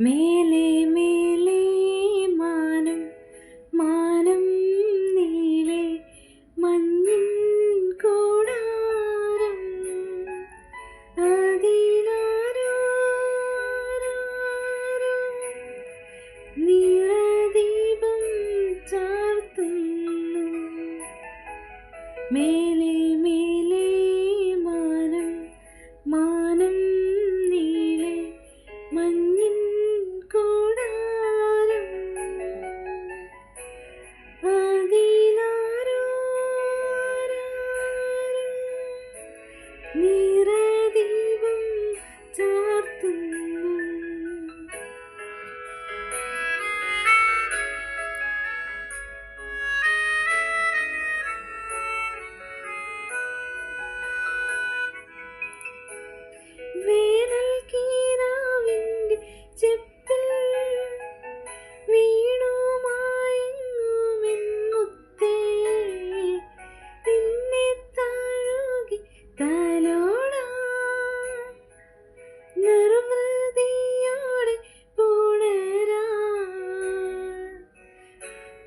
മേലെ മേലെ മാനം മാനം നീളെ മഞ്ഞിൻ കൂടാരം ചാർത്തുന്നു മേ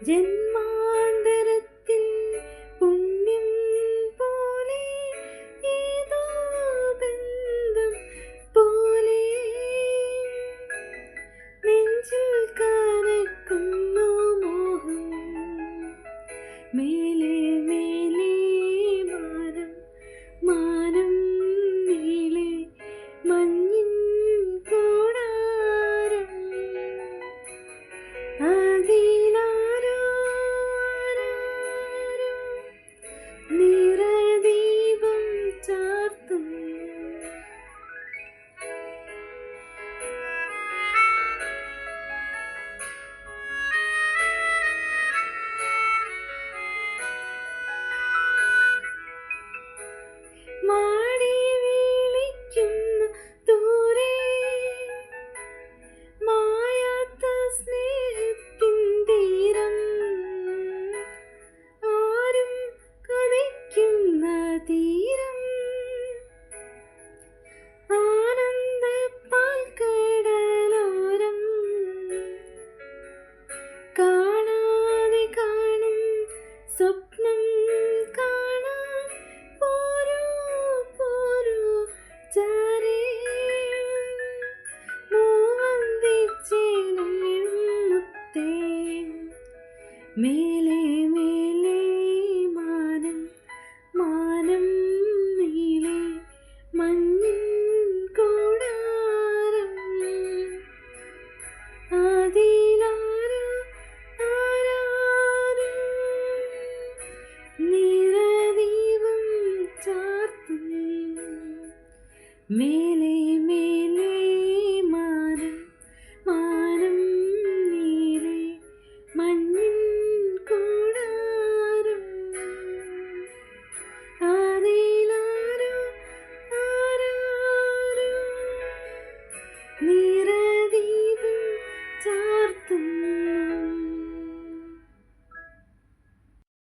Cennet My Me